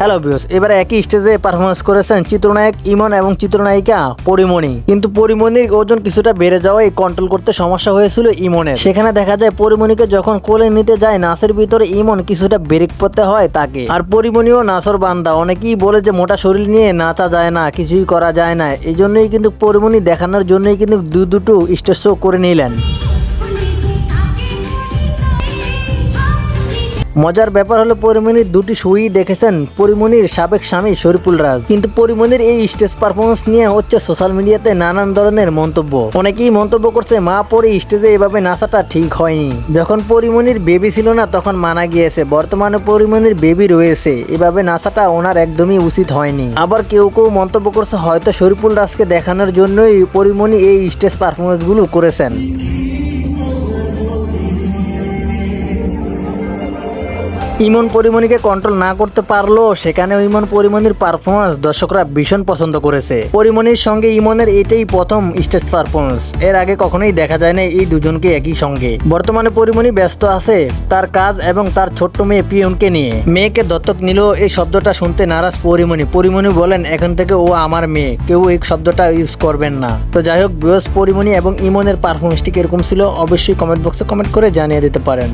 Hello বিয়স এবারে একই স্টেজে পারফরমেন্স করেছেন চিত্রনায়ক ইমন এবং চিত্রনায়িকা পরিমণি। কিন্তু পরিমণির ওজন কিছুটা বেড়ে যাওয়ায় কন্ট্রোল করতে সমস্যা হয়েছিল ইমনের। সেখানে দেখা যায় পরিমণিকে যখন কোলে নিতে যায় নাচের ভিতরে ইমন কিছুটা ব্রেক পড়তে হয় তাকে। আর পরিমণিও নাচর বান্দা, অনেকেই বলে যে মোটা শরীর নিয়ে নাচা যায় না, কিছুই করা যায় না। এই জন্যই কিন্তু পরিমণি দেখানোর জন্যই কিন্তু দু দুটো স্টেজ শো করে নিলেন। মজার ব্যাপার হলো পরিমণির দুটি সুই দেখেছেন পরিমণির সাবেক স্বামী শরীফুল রাজ। কিন্তু পরিমণির এই স্টেজ পারফরমেন্স নিয়ে হচ্ছে সোশ্যাল মিডিয়াতে নানান ধরনের মন্তব্য। অনেকেই মন্তব্য করছে, মা, পরে স্টেজে এভাবে নাচাটা ঠিক হয়নি। যখন পরিমণির বেবি ছিল না, তখন মানা গিয়েছে, বর্তমানে পরিমণির বেবি রয়েছে, এভাবে নাচাটা ওনার একদমই উচিত হয়নি। আবার কেউ কেউ মন্তব্য করছে, হয়তো শরীফুল রাজকে দেখানোর জন্যই পরিমণি এই স্টেজ পারফরমেন্সগুলো করেছেন। ইমন পরিমণিকে কন্ট্রোল না করতে পারল সেখানে ইমন পরিমণির পারফরমেন্স দর্শকরা ভীষণ পছন্দ করেছে। পরিমণির সঙ্গে ইমনের এটাই প্রথম স্টেজ পারফরমেন্স এর আগে কখনোই দেখা যায় না এই দুজনকে একই সঙ্গে। বর্তমানে পরিমণি ব্যস্ত আছে তার কাজ এবং তার ছোট্ট মেয়ে পিয়নকে নিয়ে। মেয়েকে দত্তক নিল এই শব্দটা শুনতে নারাজ পরিমণি। পরিমণি বলেন, এখন থেকে ও আমার মেয়ে, কেউ এই শব্দটা ইউজ করবেন না। তো যাই হোক বৃহস্প পরিমণি এবং ইমনের পারফরমেন্সটি কীরকম ছিল অবশ্যই কমেন্ট বক্সে কমেন্ট করে জানিয়ে দিতে পারেন।